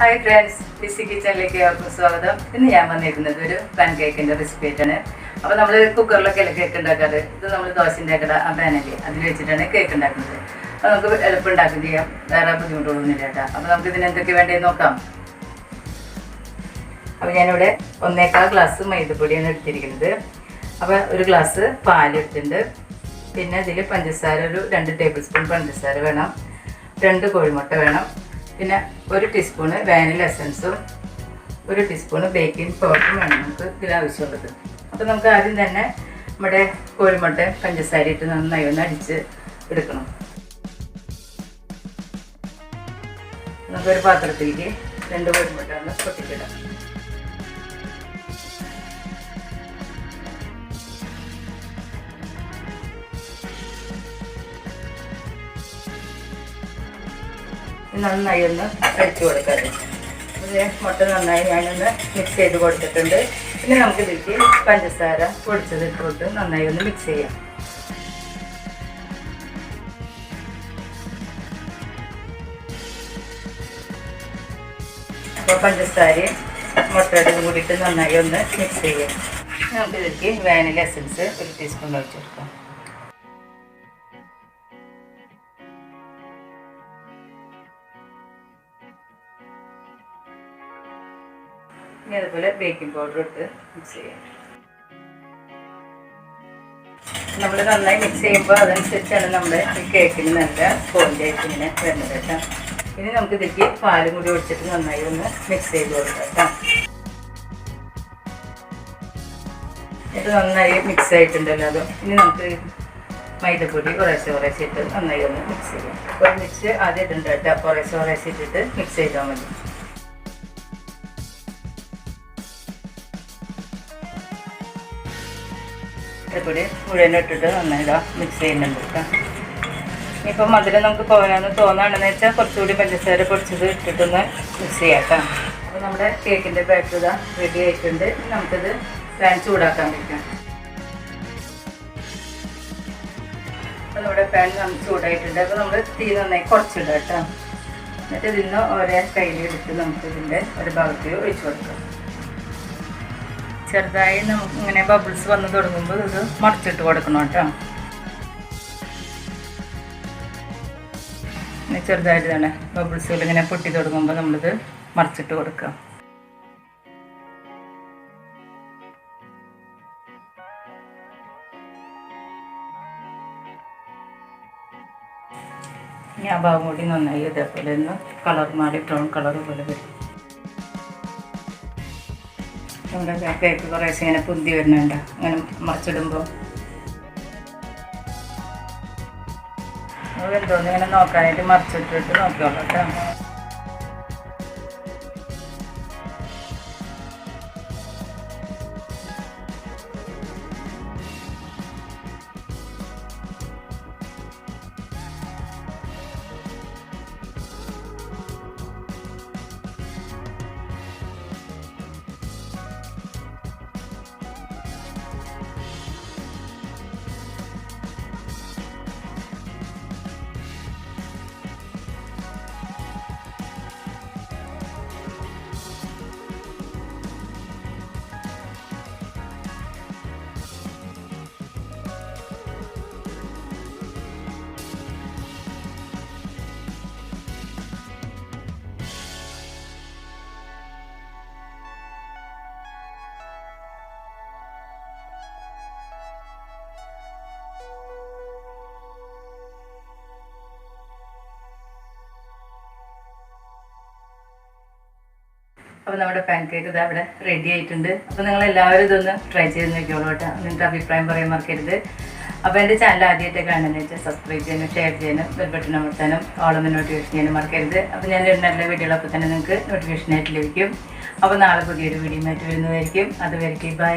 Hi friends BC കിച്ചണിലേക്ക് അവർക്ക് സ്വാഗതം. ഇന്ന് ഞാൻ വന്നിരിക്കുന്നത് ഒരു പാൻ കേക്കിന്റെ റെസിപ്പി ആയിട്ടാണ്. അപ്പോൾ നമ്മൾ കുക്കറിലൊക്കെ അല്ല കേക്ക് ഉണ്ടാക്കാറ്? ഇത് നമ്മൾ ദോശന്റെ കട ആ പാനല്ലേ അതിൽ വെച്ചിട്ടാണ് കേക്ക് ഉണ്ടാക്കുന്നത്. അപ്പോൾ നമുക്ക് എളുപ്പം ഉണ്ടാക്കുകയും ചെയ്യാം. വേറെ ബുദ്ധിമുട്ടുകളൊന്നുമില്ല കേട്ടോ. അപ്പോൾ നമുക്ക് ഇതിന് എന്തൊക്കെ വേണ്ടതെന്ന് നോക്കാം. അപ്പോൾ ഞാനിവിടെ ഒന്നേക്കാൾ ഗ്ലാസ് മൈദപ്പൊടിയാണ് എടുത്തിരിക്കുന്നത്. അപ്പോൾ ഒരു ഗ്ലാസ് പാൽ എടുത്തിട്ടുണ്ട്. പിന്നെ അതിൽ പഞ്ചസാര ഒരു രണ്ട് ടേബിൾ സ്പൂൺ പഞ്ചസാര വേണം. രണ്ട് കോഴിമുട്ട വേണം. പിന്നെ ഒരു ടീസ്പൂണ് വാനില എസൻസും ഒരു ടീസ്പൂണ് ബേക്കിംഗ് പൗഡറും വേണം നമുക്ക് ഇതിൽ ആവശ്യമുള്ളത്. അപ്പോൾ നമുക്ക് ആദ്യം തന്നെ നമ്മുടെ കോഴിമുട്ട പഞ്ചസാര ഇട്ട് നന്നായി ഒന്ന് അടിച്ച് എടുക്കണം. നമുക്കൊരു പാത്രത്തിലേക്ക് രണ്ട് കോഴിമുട്ട ഒന്ന് പൊട്ടിച്ചിടാം നന്നായി ഒന്ന് അടിച്ചു കൊടുക്കാം. പിന്നെ മുട്ട നന്നായി ഞാനൊന്ന് മിക്സ് ചെയ്ത് കൊടുത്തിട്ടുണ്ട്. പിന്നെ നമുക്ക് ഇതിലേക്ക് പഞ്ചസാര പൊടിച്ചത് നന്നായി ഒന്ന് മിക്സ് ചെയ്യാം. അപ്പോൾ പഞ്ചസാരയും മുട്ടയുടെ കൂടിയിട്ട് നന്നായി ഒന്ന് മിക്സ് ചെയ്യാം. നമുക്ക് ഇതിലേക്ക് വാനില എസൻസ് ഒരു ടീസ്പൂൺ ഒഴിച്ചു ഇനി അതുപോലെ ബേക്കിംഗ് പൗഡർ ഇട്ട് മിക്സ് ചെയ്യാം. നമ്മൾ നന്നായി മിക്സ് ചെയ്യുമ്പോൾ അതനുസരിച്ചാണ് നമ്മുടെ ഈ കേക്കിന് നല്ല സ്പോഞ്ച് ആയിട്ട് ഇങ്ങനെ വരുന്നത് കേട്ടോ. ഇനി നമുക്ക് ഇതിലേക്ക് പാലും കൂടി ഒഴിച്ചിട്ട് നന്നായി ഒന്ന് മിക്സ് ചെയ്ത് കൊടുക്കാം കേട്ടോ. ഇത് നന്നായി മിക്സ് ആയിട്ടുണ്ടല്ലോ അതും. ഇനി നമുക്ക് മൈദപ്പൊടി കുറേശ്ശെ കുറേശ്ശെ ഇട്ട് നന്നായി ഒന്ന് മിക്സ് ചെയ്യാം. ഒരു മിക്സ് ആദ്യം ഇട്ടുണ്ട് കേട്ടോ. കുറേശ്ശെ കുറേശ്ശെ ഇട്ടിട്ട് മിക്സ് ചെയ്താൽ മതി. മൈദപ്പൊടി പുഴേനെ ഇട്ടിട്ട് നന്നായി ഇതാ മിക്സ് ചെയ്യുന്നുണ്ട് കേട്ടോ. ഇനിയിപ്പോൾ മധുരം നമുക്ക് പോകാനെന്ന് തോന്നുകയാണെന്ന് വെച്ചാൽ കുറച്ചുകൂടി പഞ്ചസാര പൊടിച്ചത് ഇട്ടിട്ടൊന്ന് മിക്സ് ചെയ്യാം കേട്ടോ. അപ്പോൾ നമ്മുടെ കേക്കിന്റെ ബാറ്റർ ഇതാ റെഡി ആയിട്ടുണ്ട്. നമുക്കിത് പാൻ ചൂടാക്കാൻ വയ്ക്കാം അപ്പോൾ നമ്മുടെ പാൻ ചൂടായിട്ടുണ്ട്. അപ്പോൾ നമ്മൾ തീ നന്നായി കുറച്ചിടാം കേട്ടോ. എന്നിട്ട് ഇതിൽ നിന്ന് ഓരോ കയ്യിലെടുത്ത് നമുക്കിതിന്റെ ഒരു ഭാഗത്തേക്ക് ഒഴിച്ചു കൊടുക്കാം. ചെറുതായി നമുക്ക് ഇങ്ങനെ ബബിൾസ് വന്ന് തുടങ്ങുമ്പോൾ ഇത് മറിച്ചിട്ട് കൊടുക്കണം കേട്ടോ. ചെറുതായിട്ട് തന്നെ ബബിൾസുകൾ ഇങ്ങനെ പൊട്ടി തുടങ്ങുമ്പോൾ നമ്മളിത് മറിച്ചിട്ട് കൊടുക്കാം ഞാൻ ഭാഗം കൂടി നന്നായി ഇതേപോലെ ഒന്ന് കളർ മാറി ബ്രൗൺ കളർ പോലെ വരും. നമ്മുടെ കേക്ക് കുറേശ്ശെ ഇങ്ങനെ പുന്തി വരുന്നുണ്ട്. അങ്ങനെ മറിച്ചിടുമ്പോൾ എന്തോന്ന് ഇങ്ങനെ നോക്കാനായിട്ട് മറിച്ചിട്ടിട്ട് നോക്കിയോളാം കേട്ടോ. അപ്പോൾ നമ്മുടെ പാൻ കേക്ക് ഇത് അവിടെ റെഡി ആയിട്ടുണ്ട്. അപ്പോൾ നിങ്ങൾ എല്ലാവരും ഇതൊന്ന് ട്രൈ ചെയ്ത് നോക്കിയോളൂ കേട്ടോ. നിങ്ങൾക്ക് അഭിപ്രായം പറയാൻ മറക്കരുത്. അപ്പോൾ എന്റെ ചാനൽ ആദ്യമായിട്ട് വെച്ചാൽ സബ്സ്ക്രൈബ് ചെയ്യാനും ഷെയർ ചെയ്യാനും ബെൽ ബട്ടൺ അമർത്താനും ഓളൊന്ന് നോട്ടിഫിക്കേഷൻ ചെയ്യാനും മറക്കരുത്. അപ്പോൾ ഞാൻ നല്ല വീഡിയോകൾ അപ്പോൾ തന്നെ നിങ്ങൾക്ക് നോട്ടിഫിക്കേഷനായിട്ട് ലഭിക്കും. അപ്പോൾ നാളെ പുതിയൊരു വീഡിയോ ആയിട്ട് വരുന്നതായിരിക്കും. അതുവരെയ്ക്ക് ബൈ